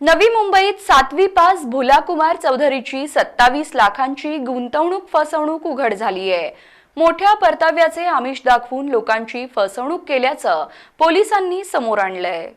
नवी मुंबईत सातवी पास भुलाकुमार चौधरीची सत्तावीस लाखांची गुंतवणूक फसवणूक उघड झाली आहे मोठ्या परताव्याचे आमिष दाखवून लोकांची फसवणूक केल्याचं पोलिसांनी समोर आणलंय.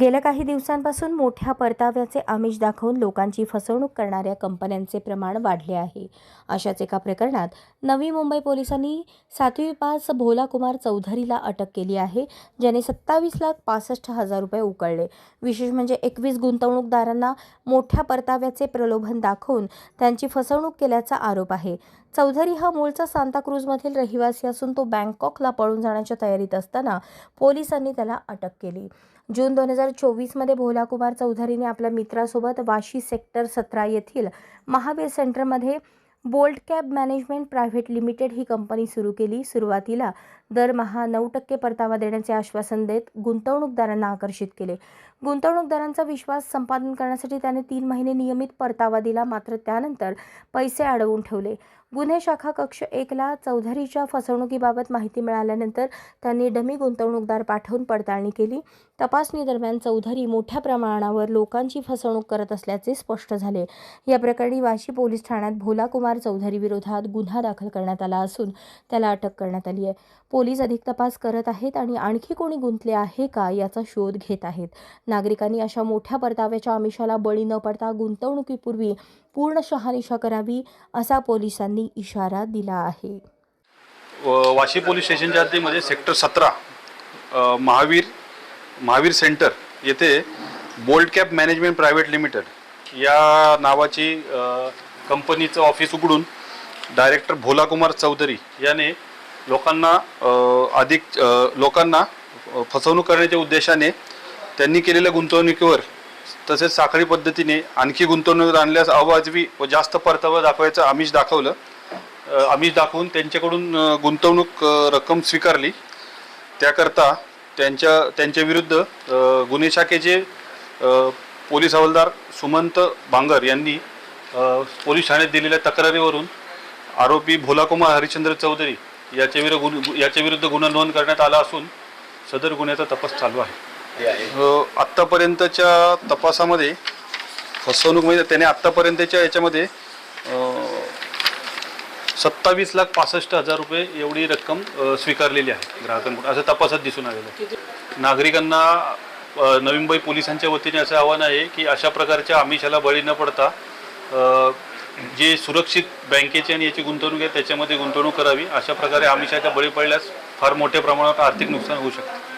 गेल्या काही दिवसांपासून मोठ्या परताव्याचे आमिष दाखवून लोकांची फसवणूक करणाऱ्या कंपन्यांचे प्रमाण वाढले आहे. अशाच एका प्रकरणात नवी मुंबई पोलिसांनी सातवी पास भोलाकुमार चौधरीला अटक केली आहे ज्याने सत्तावीस लाख पासष्ट हजार रुपये उकळले. विशेष म्हणजे एकवीस गुंतवणूकदारांना मोठ्या परताव्याचे प्रलोभन दाखवून त्यांची फसवणूक केल्याचा आरोप आहे. चौधरी हा मूळचा सांताक्रूजमधील रहिवासी असून तो बँकॉकला पळून जाण्याच्या तयारीत असताना पोलिसांनी त्याला अटक केली. जून दोन हजार चोवीसमध्ये भोलाकुमार चौधरीने आपल्या मित्रासोबत वाशी सेक्टर सतरा येथील महावीर सेंटरमध्ये Bolt cab management private limited ही कंपनी सुरू केली. सुरुवातीला दरमहा नऊ टक्के परतावा देण्याचे आश्वासन देत गुंतवणूकदारांना आकर्षित केले. गुंतवणूकदारांचा विश्वास संपादन करण्यासाठी त्याने तीन महिने नियमित परतावा दिला. मात्र त्यानंतर पैसे अडवून ठेवले. गुन्हे शाखा कक्ष एकला चौधरीच्या फसवणुकीबाबत माहिती मिळाल्यानंतर त्यांनी डमी गुंतवणूकदार पाठवून पडताळणी केली. तपासणी दरम्यान चौधरी मोठ्या प्रमाणावर लोकांची फसवणूक करत असल्याचे स्पष्ट झाले. या प्रकरणी वाशी पोलीस ठाण्यात भोलाकुमार चौधरी विरोधात गुन्हा दाखल करण्यात आला असून त्याला अटक करण्यात आली आहे. पोलीस अधिक तपास करत आहेत आणि आणखी कोणी गुंतले आहे का याचा शोध घेत आहेत. नागरिकांनी अशा मोठ्या परताव्याच्या आमिषाला बळी न पडता गुंतवणुकीपूर्वी पूर्ण शहानिशा करावी असा पोलिसांनी इशारा दिला आहे. व- वाशी पोलीस स्टेशनच्या हद्दीमध्ये सेक्टर सतरा महावीर महावीर सेंटर येथे bold cap management private limited या नावाची कंपनीचं ऑफिस उघडून डायरेक्टर भोलाकुमार चौधरी याने लोकांना अधिक लोकांना फसवणूक करण्याच्या उद्देशाने त्यांनी केलेल्या गुंतवणुकीवर तसेच साखळी पद्धतीने आणखी गुंतवणूक आणल्यास अवाजवी व जास्त परतावा दाखवायचं आमिष दाखवलं. आमिष दाखवून त्यांच्याकडून गुंतवणूक रक्कम स्वीकारली. त्याकरता त्यांच्या त्यांच्या विरुद्ध गुन्हे शाखेचे पोलीस हवालदार सुमंत बांगर यांनी पोलीस ठाण्यात दिलेल्या तक्रारीवरून आरोपी भोलाकुमार हरिश्चंद्र चौधरी याच्या गुन याच्याविरुद्ध गुन्हा नोंद करण्यात आला असून सदर गुन्ह्याचा तपास चालू आहे. अ, आत्तापर्यंतच्या तपासामध्ये फसवणूक म्हणजे त्याने आत्तापर्यंतच्या याच्यामध्ये सत्तावीस लाख पासष्ट हजार रुपये एवढी रक्कम स्वीकारलेली आहे ग्राहकांकडून. असं तपासात दिसून आलेलं आहे. नागरिकांना नवी मुंबई पोलिसांच्या वतीने असं आव्हान आहे की अशा प्रकारच्या आमिषाला बळी न पडता जे सुरक्षित बँकेची आणि याची गुंतवणूक आहे त्याच्यामध्ये गुंतवणूक करावी. अशा प्रकारे आमिषाच्या बळी पडल्यास फार मोठ्या प्रमाणात आर्थिक नुकसान होऊ शकतं.